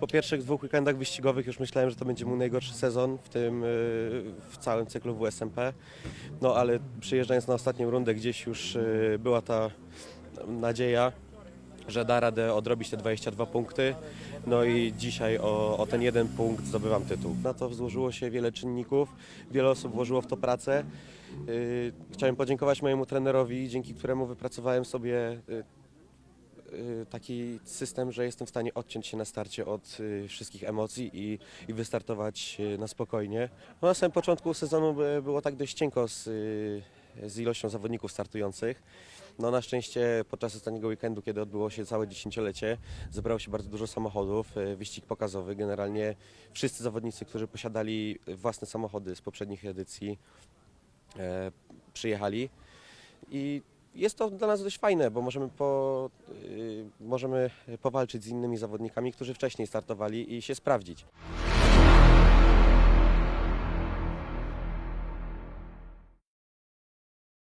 Po pierwszych dwóch weekendach wyścigowych już myślałem, że to będzie mój najgorszy sezon w tym, y, w całym cyklu WSMP. No ale przyjeżdżając na ostatnią rundę gdzieś już y, była ta nadzieja, że da radę odrobić te 22 punkty. No i dzisiaj o, o ten jeden punkt zdobywam tytuł. Na to złożyło się wiele czynników, wiele osób włożyło w to pracę. Yy, Chciałem podziękować mojemu trenerowi, dzięki któremu wypracowałem sobie taki system, że jestem w stanie odciąć się na starcie od yy, wszystkich emocji i, i wystartować yy, na spokojnie. No, na samym początku sezonu by- było tak dość cienko z, z ilością zawodników startujących. No na szczęście podczas ostatniego weekendu, kiedy odbyło się całe dziesięciolecie, zebrało się bardzo dużo samochodów, wyścig pokazowy. Generalnie wszyscy zawodnicy, którzy posiadali własne samochody z poprzednich edycji, e, przyjechali. I jest to dla nas dość fajne, bo możemy, po, y, możemy powalczyć z innymi zawodnikami, którzy wcześniej startowali i się sprawdzić.